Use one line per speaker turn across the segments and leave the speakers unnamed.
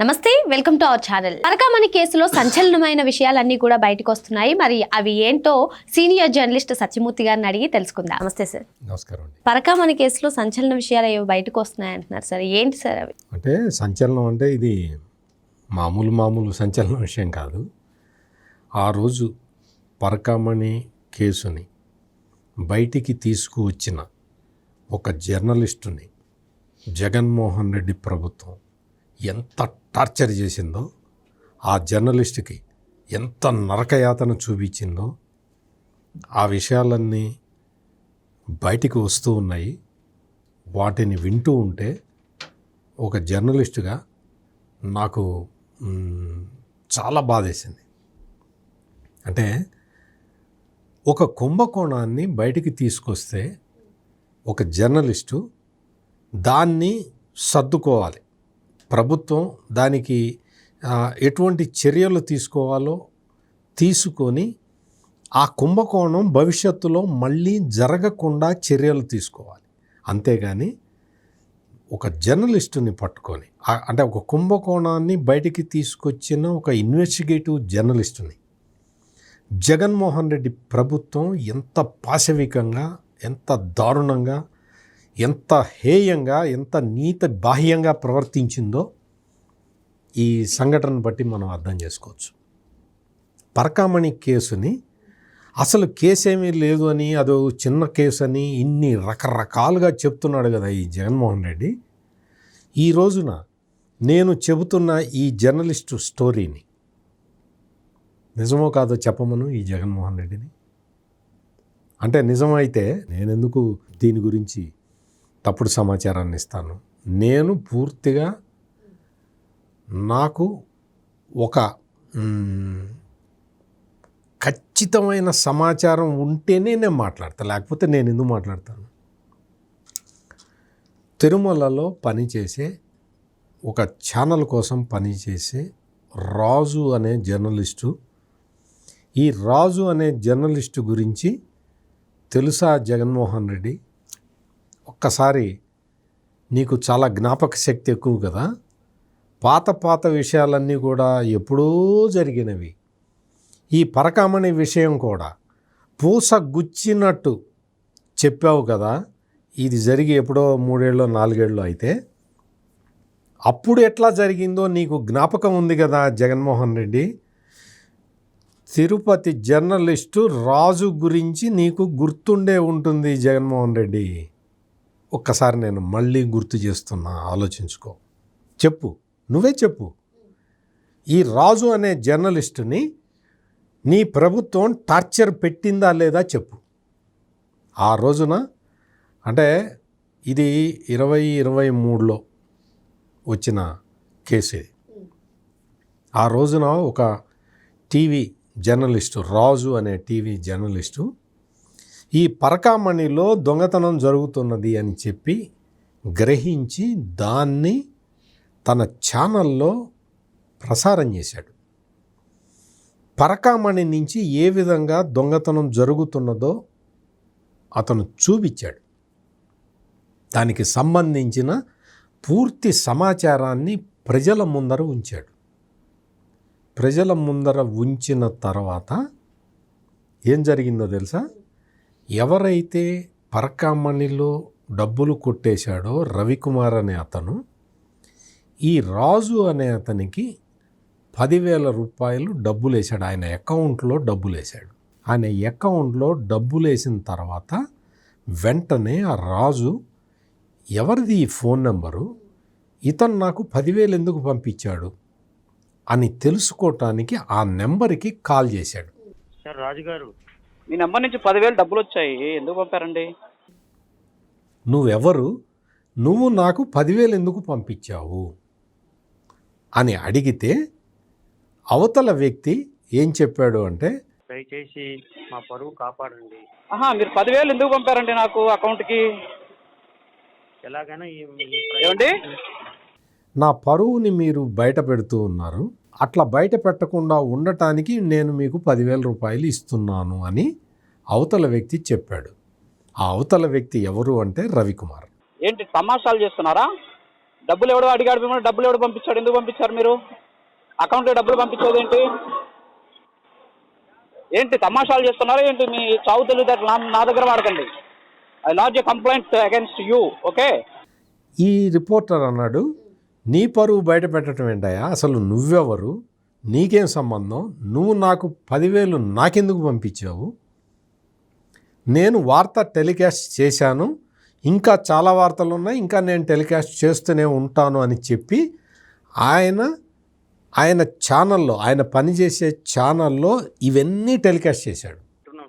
నమస్తే welcome to our channel. Parakamani కేసులో సంచలనమైన విషయాలన్నీ కూడా బయటకు వస్తున్నాయి. మరి అవి ఏంటో సీనియర్ జర్నలిస్ట్ సత్యమూర్తి గారిని అడిగి తెలుసుకుందాం. నమస్తే సార్.
నమస్కారం
పరకామణి కేసులో సంచలన విషయాలు ఏవో బయటకు వస్తున్నాయి అంటున్నారు సార్. ఏంటి సార్ అవి?
అంటే సంచలనం అంటే ఇది మామూలు మామూలు సంచలన విషయం కాదు. ఆ రోజు పరకామణి కేసుని బయటికి తీసుకువచ్చిన ఒక జర్నలిస్టుని జగన్మోహన్ రెడ్డి ప్రభుత్వం ఎంత టార్చర్ చేసిందో ఆ జర్నలిస్ట్కి ఎంత నరకయాతన చూపించిందో ఆ విషయాలన్నీ బయటికి వస్తూ ఉన్నాయి. వాటిని వింటూ ఉంటే ఒక జర్నలిస్టుగా నాకు చాలా బాధేసింది. అంటే ఒక కుంభకోణాన్ని బయటికి తీసుకొస్తే ఒక జర్నలిస్టు దాన్ని సర్దుకోవాలి. ప్రభుత్వం దానికి ఎటువంటి చర్యలు తీసుకోవాలో తీసుకొని ఆ కుంభకోణం భవిష్యత్తులో మళ్ళీ జరగకుండా చర్యలు తీసుకోవాలి. అంతేగాని ఒక జర్నలిస్టుని పట్టుకొని అంటే ఒక కుంభకోణాన్ని బయటికి తీసుకొచ్చిన ఒక ఇన్వెస్టిగేటివ్ జర్నలిస్టుని జగన్మోహన్ రెడ్డి ప్రభుత్వం ఎంత పాశవికంగా ఎంత దారుణంగా ఎంత హేయంగా ఎంత నీత బాహ్యంగా ప్రవర్తించిందో ఈ సంఘటనను బట్టి మనం అర్థం చేసుకోవచ్చు. పరకామణి కేసుని అసలు కేసు ఏమీ లేదు అని అదో చిన్న కేసు అని ఇన్ని రకరకాలుగా చెప్తున్నాడు కదా ఈ జగన్మోహన్ రెడ్డి. ఈ రోజున నేను చెబుతున్న ఈ జర్నలిస్టు స్టోరీని నిజమో కాదో చెప్పమను ఈ జగన్మోహన్ రెడ్డిని. అంటే నిజమైతే నేనెందుకు దీని గురించి తప్పుడు సమాచారాన్ని ఇస్తాను. నేను పూర్తిగా నాకు ఒక ఖచ్చితమైన సమాచారం ఉంటేనే నేను మాట్లాడతాను లేకపోతే నేను ఎందుకు మాట్లాడతాను? తిరుమలలో పనిచేసే ఒక ఛానల్ కోసం పనిచేసే రాజు అనే జర్నలిస్టు ఈ రాజు అనే జర్నలిస్టు గురించి తెలుసా జగన్మోహన్ రెడ్డి? ఒక్కసారి నీకు చాలా జ్ఞాపక శక్తి ఎక్కువ కదా. పాత పాత విషయాలన్నీ కూడా ఎప్పుడో జరిగినవి. ఈ పరకామణి విషయం కూడా పూస గుచ్చినట్టు చెప్పావు కదా. ఇది జరిగి ఎప్పుడో మూడేళ్ళు నాలుగేళ్ళు అయితే అప్పుడు ఎట్లా జరిగిందో నీకు జ్ఞాపకం ఉంది కదా జగన్మోహన్ రెడ్డి. తిరుపతి జర్నలిస్టు రాజు గురించి నీకు గుర్తుండే ఉంటుంది జగన్మోహన్ రెడ్డి. ఒక్కసారి నేను మళ్ళీ గుర్తు చేస్తున్నా ఆలోచించుకో. చెప్పు నువ్వే చెప్పు. ఈ రాజు అనే జర్నలిస్టుని నీ ప్రభుత్వం టార్చర్ పెట్టిందా లేదా చెప్పు. ఆ రోజున అంటే ఇది ఇరవై ఇరవై మూడులో వచ్చిన కేసు ఇది. ఆ రోజున ఒక టీవీ జర్నలిస్టు రాజు అనే టీవీ జర్నలిస్టు ఈ పరకామణిలో దొంగతనం జరుగుతున్నది అని చెప్పి గ్రహించి దాన్ని తన ఛానల్లో ప్రసారం చేశాడు. పరకామణి నుంచి ఏ విధంగా దొంగతనం జరుగుతున్నదో అతను చూపించాడు. దానికి సంబంధించిన పూర్తి సమాచారాన్ని ప్రజల ముందర ఉంచాడు. ప్రజల ముందర ఉంచిన తర్వాత ఏం జరిగిందో తెలుసా? ఎవరైతే పరకామణిలో డబ్బులు కొట్టేశాడో రవికుమార్ అనే అతను ఈ రాజు అనే అతనికి పదివేల రూపాయలు డబ్బులు వేశాడు ఆయన అకౌంట్లో డబ్బులు వేశాడు ఆయన అకౌంట్లో డబ్బులు వేసిన తర్వాత వెంటనే ఆ రాజు ఎవరిది ఈ ఫోన్ నెంబరు? ఇతను నాకు పదివేలు ఎందుకు పంపించాడు? అని తెలుసుకోవటానికి ఆ నెంబర్కి కాల్ చేశాడు.
సార్ రాజుగారు
మీ నెంబర్ నుంచి పదివేలు డబ్బులు వచ్చాయి. ఎందుకు పంపారండి?
నువ్వెవరు? నువ్వు నాకు పదివేలు ఎందుకు పంపించావు? అని అడిగితే అవతల వ్యక్తి ఏం చెప్పాడు అంటే
దయచేసి మా పరువు కాపాడండి.
ఆహా మీరు పదివేలు ఎందుకు పంపారండి నాకు అకౌంట్కి?
ఎలాగైనా ఈ ఈ
ఏమండి?
నా పరువుని మీరు బయట పెడుతూ ఉన్నారు. అట్లా బయట పెట్టకుండా ఉండటానికి నేను మీకు పదివేల రూపాయలు ఇస్తున్నాను అని అవతల వ్యక్తి చెప్పాడు. ఆ అవతల వ్యక్తి ఎవరు అంటే రవికుమార్.
ఏంటి తమాషాలు చేస్తున్నారా? డబ్బులు ఎవడో అడిగాడు మిమ్మల్ని? డబ్బులు ఎవడు పంపించాడు? ఎందుకు పంపించారు మీరు? అకౌంట్లో డబ్బులు పంపించేది ఏంటి? ఏంటి తమాషాలు చేస్తున్నారా? ఏంటి మీ చావు తెలివితేటలు నా దగ్గర వాడకండి. I lodge a complaint against you okay
ఈ రిపోర్టర్ అన్నాడు నీ పరువు బయట పెట్టడం ఏంటయ్యా? అసలు నువ్వెవరు? నీకేం సంబంధం? నువ్వు నాకు పదివేలు నాకెందుకు పంపించావు? నేను వార్త టెలికాస్ట్ చేశాను. ఇంకా చాలా వార్తలు ఉన్నాయి ఇంకా నేను టెలికాస్ట్ చేస్తూనే ఉంటాను అని చెప్పి ఆయన ఆయన ఛానల్లో ఆయన పనిచేసే ఛానల్లో ఇవన్నీ టెలికాస్ట్ చేశాడు.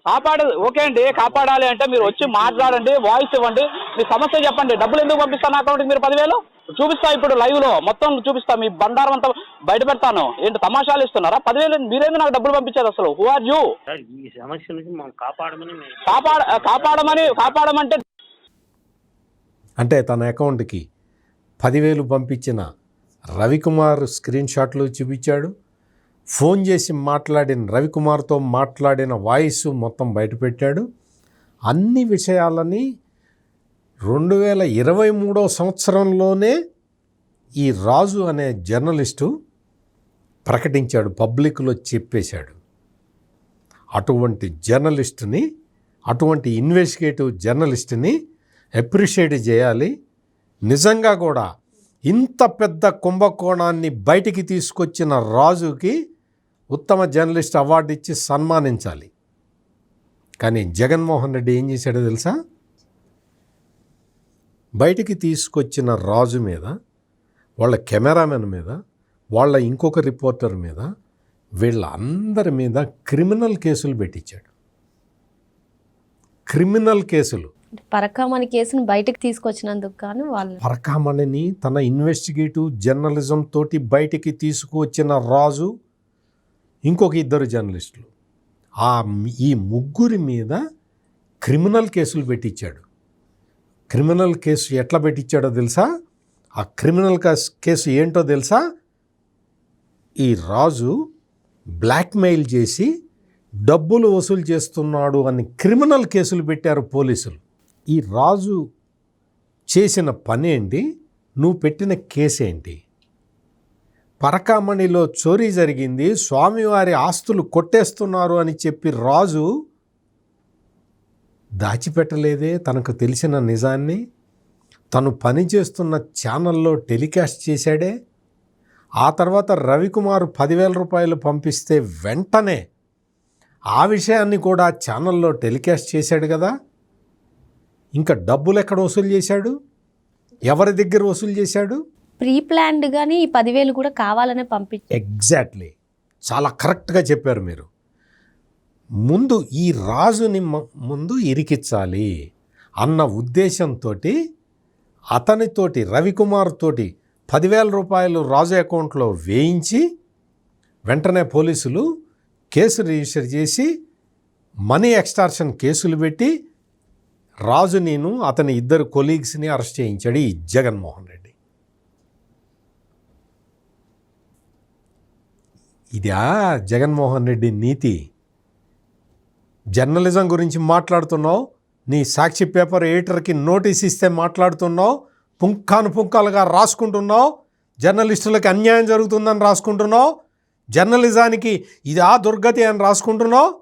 కాపాడదు ఓకే అండి కాపాడాలి అంటే మీరు వచ్చి మాట్లాడండి వాయిస్ ఇవ్వండి. మీ సమస్య చెప్పండి. డబ్బులు ఎందుకు పంపిస్తాను అకౌంట్కి మీరు పదివేలు? చూపిస్తా ఇప్పుడు లైవ్లో. మొత్తం చూపిస్తా మీ బండారం అంతా బయట పెడతాను. ఏంటి తమాషాలు ఇస్తున్నారా? పదివేలు మీరేంది నాకు డబ్బులు పంపించేది అసలు? హూ ఆర్ యూ
సార్ ఈ సమస్య నుంచి మమ్మల్ని కాపాడమని మేము
కాపాడ కాపాడమని కాపాడమంటే
అంటే తన అకౌంట్కి పదివేలు పంపించిన రవికుమార్ స్క్రీన్ షాట్లు చూపించాడు. ఫోన్ చేసి మాట్లాడిన రవికుమార్తో మాట్లాడిన వాయిస్ మొత్తం బయటపెట్టాడు అన్ని విషయాలని రెండు వేల ఇరవై మూడో సంవత్సరంలోనే ఈ రాజు అనే జర్నలిస్టు ప్రకటించాడు పబ్లిక్లో చెప్పేశాడు. అటువంటి జర్నలిస్టుని అటువంటి ఇన్వెస్టిగేటివ్ జర్నలిస్ట్ని అప్రిషియేట్ చేయాలి. నిజంగా కూడా ఇంత పెద్ద కుంభకోణాన్ని బయటికి తీసుకొచ్చిన రాజుకి ఉత్తమ జర్నలిస్ట్ అవార్డు ఇచ్చి సన్మానించాలి. కానీ జగన్మోహన్ రెడ్డి ఏం చేశాడో తెలుసా? బయటికి తీసుకొచ్చిన రాజు మీద వాళ్ళ కెమెరామెన్ మీద వాళ్ళ ఇంకొక రిపోర్టర్ మీద వీళ్ళ అందరి మీద క్రిమినల్ కేసులు పెట్టించాడు. క్రిమినల్ కేసులు.
పరకామణి కేసును బయటకు తీసుకొచ్చినందుకు కానీ వాళ్ళు
పరకామణిని తన ఇన్వెస్టిగేటివ్ జర్నలిజం తోటి బయటికి తీసుకువచ్చిన రాజు ఇంకొక ఇద్దరు జర్నలిస్టులు. ఆ ఈ ముగ్గురి మీద క్రిమినల్ కేసులు పెట్టించాడు. క్రిమినల్ కేసు ఎట్లా పెట్టించాడో తెలుసా? ఆ క్రిమినల్ కేస్- కేసు ఏంటో తెలుసా? ఈ రాజు బ్లాక్మెయిల్ చేసి డబ్బులు వసూలు చేస్తున్నాడు అని క్రిమినల్ కేసులు పెట్టారు పోలీసులు. ఈ రాజు చేసిన పని ఏంటి? నువ్వు పెట్టిన కేసు ఏంటి? పరకామణిలో చోరీ జరిగింది స్వామివారి ఆస్తులు కొట్టేస్తున్నారు అని చెప్పి రాజు దాచిపెట్టలేదే తనకు తెలిసిన నిజాన్ని తను పనిచేస్తున్న ఛానల్లో టెలికాస్ట్ చేశాడే ఆ తర్వాత రవికుమార్ పదివేల రూపాయలు పంపిస్తే వెంటనే ఆ విషయాన్ని కూడా ఛానల్లో టెలికాస్ట్ చేశాడు కదా. ఇంకా డబ్బులు ఎక్కడ వసూలు చేశాడు? ఎవరి దగ్గర వసూలు చేశాడు?
ప్రీ ప్లాన్డ్ గానీ ఈ పదివేలు కూడా కావాలనే పంపించి
ఎగ్జాక్ట్లీ. చాలా కరెక్ట్గా చెప్పారు మీరు. ముందు ఈ రాజుని ముందు ఇరికించాలి అన్న ఉద్దేశంతో అతనితోటి రవికుమార్ తోటి పదివేల రూపాయలు రాజు అకౌంట్లో వేయించి వెంటనే పోలీసులు కేసు రిజిస్టర్ చేసి మనీ ఎక్స్టార్షన్ కేసులు పెట్టి రాజు నేను అతని ఇద్దరు కొలీగ్స్ని అరెస్ట్ చేయించాడు ఈ జగన్మోహన్ రెడ్డి. ఇదా జగన్మోహన్ రెడ్డి నీతి. జర్నలిజం గురించి మాట్లాడుతున్నావు నీ సాక్షి పేపర్ ఎడిటర్కి నోటీస్ ఇస్తే మాట్లాడుతున్నావు పుంఖాను పుంఖాలుగా రాసుకుంటున్నావు జర్నలిస్టులకు అన్యాయం జరుగుతుందని రాసుకుంటున్నావు జర్నలిజానికి ఇది ఆ దుర్గతి అని రాసుకుంటున్నావు?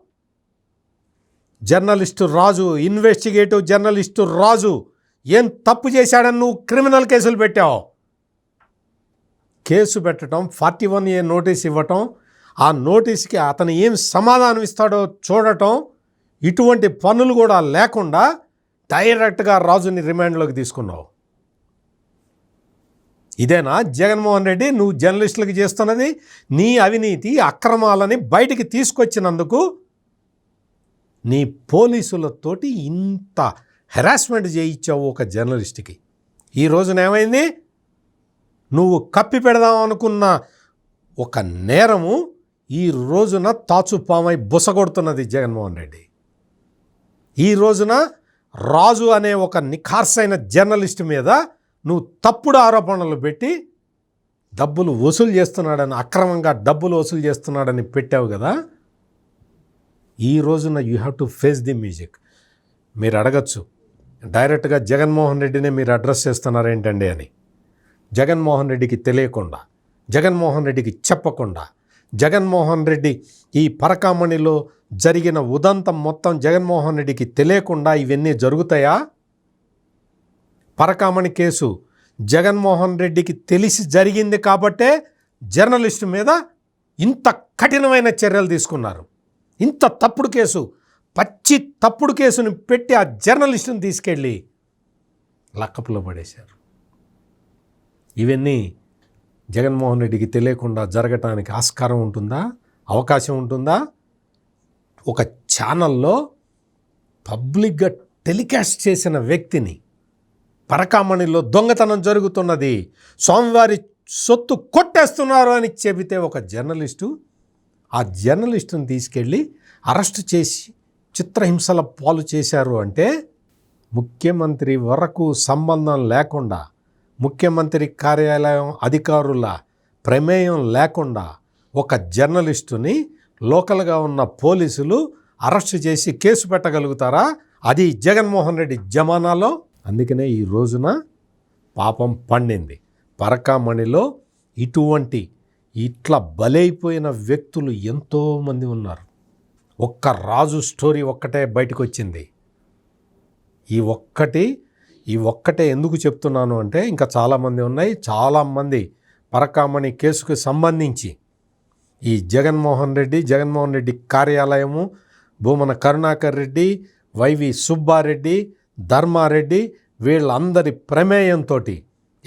Journalist Raju investigative journalist Raju ఏం తప్పు చేశాడని నువ్వు క్రిమినల్ కేసులు పెట్టావు? కేసు పెట్టడం ఫార్టీ వన్ ఏ నోటీస్ ఇవ్వటం ఆ నోటీస్కి అతను ఏం సమాధానం ఇస్తాడో చూడటం ఇటువంటి పనులు కూడా లేకుండా డైరెక్ట్గా రాజుని రిమాండ్లోకి తీసుకున్నావు. ఇదేనా? జగన్మోహన్ రెడ్డి నువ్వు జర్నలిస్టులకు చేస్తున్నది నీ అవినీతి అక్రమాలని బయటికి తీసుకొచ్చినందుకు నీ పోలీసులతోటి ఇంత హెరాస్మెంట్ చేయించావు ఒక జర్నలిస్ట్కి. ఈ రోజున ఏమైంది? నువ్వు కప్పి పెడదాం అనుకున్న ఒక నేరము ఈ రోజున తాచుపామై బుసగొడుతున్నది జగన్మోహన్ రెడ్డి. ఈ రోజున రాజు అనే ఒక నిఖార్సైన జర్నలిస్ట్ మీద నువ్వు తప్పుడు ఆరోపణలు పెట్టి డబ్బులు వసూలు చేస్తున్నాడని అక్రమంగా డబ్బులు వసూలు చేస్తున్నాడని పెట్టావు కదా. ఈ రోజున you have to face the music మీరు అడగచ్చు డైరెక్ట్గా జగన్మోహన్ రెడ్డినే మీరు అడ్రస్ చేస్తున్నారు ఏంటండి అని. జగన్మోహన్ రెడ్డికి తెలియకుండా జగన్మోహన్ రెడ్డికి చెప్పకుండా జగన్మోహన్ రెడ్డి ఈ పరకామణిలో జరిగిన ఉదంతం మొత్తం జగన్మోహన్ రెడ్డికి తెలియకుండా ఇవన్నీ జరుగుతాయా? పరకామణి కేసు జగన్మోహన్ రెడ్డికి తెలిసి జరిగింది కాబట్టే జర్నలిస్టు మీద ఇంత కఠినమైన చర్యలు తీసుకున్నారు. ఇంత తప్పుడు కేసు పచ్చి తప్పుడు కేసుని పెట్టి ఆ జర్నలిస్టుని తీసుకెళ్ళి లక్కపులో పడేశారు. ఇవన్నీ జగన్మోహన్ రెడ్డికి తెలియకుండా జరగటానికి ఆస్కారం ఉంటుందా? అవకాశం ఉంటుందా? ఒక ఛానల్లో పబ్లిక్గా టెలికాస్ట్ చేసిన వ్యక్తిని పరకామణిలో దొంగతనం జరుగుతున్నది. స్వామివారి సొత్తు కొట్టేస్తున్నారు అని చెబితే ఒక జర్నలిస్టు ఆ జర్నలిస్టుని తీసుకెళ్ళి అరెస్ట్ చేసి చిత్రహింసల పాలు చేశారు అంటే ముఖ్యమంత్రి వరకు సంబంధం లేకుండా ముఖ్యమంత్రి కార్యాలయం అధికారుల ప్రమేయం లేకుండా ఒక జర్నలిస్టుని లోకల్గా ఉన్న పోలీసులు అరెస్ట్ చేసి కేసు పెట్టగలుగుతారా? అది జగన్మోహన్ రెడ్డి జమానాలో. అందుకనే ఈ రోజున పాపం పండింది. పరకామణిలో ఇటువంటి ఇట్లా బలైపోయిన వ్యక్తులు ఎంతోమంది ఉన్నారు. ఒక్క రాజు స్టోరీ ఒక్కటే బయటకు వచ్చింది ఈ ఒక్కటి ఈ ఒక్కటే ఎందుకు చెప్తున్నాను అంటే ఇంకా చాలామంది ఉన్నాయి. చాలామంది పరకామణి కేసుకు సంబంధించి ఈ జగన్మోహన్ రెడ్డి జగన్మోహన్ రెడ్డి కార్యాలయము భూమన కరుణాకర్ రెడ్డి వైవి సుబ్బారెడ్డి ధర్మారెడ్డి వీళ్ళందరి ప్రమేయంతో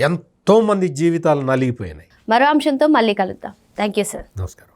ఎంతోమంది జీవితాలు నలిగిపోయినాయి.
మరో అంశంతో మళ్ళీ కలుద్దాం. Thank you sir.
నమస్కారం.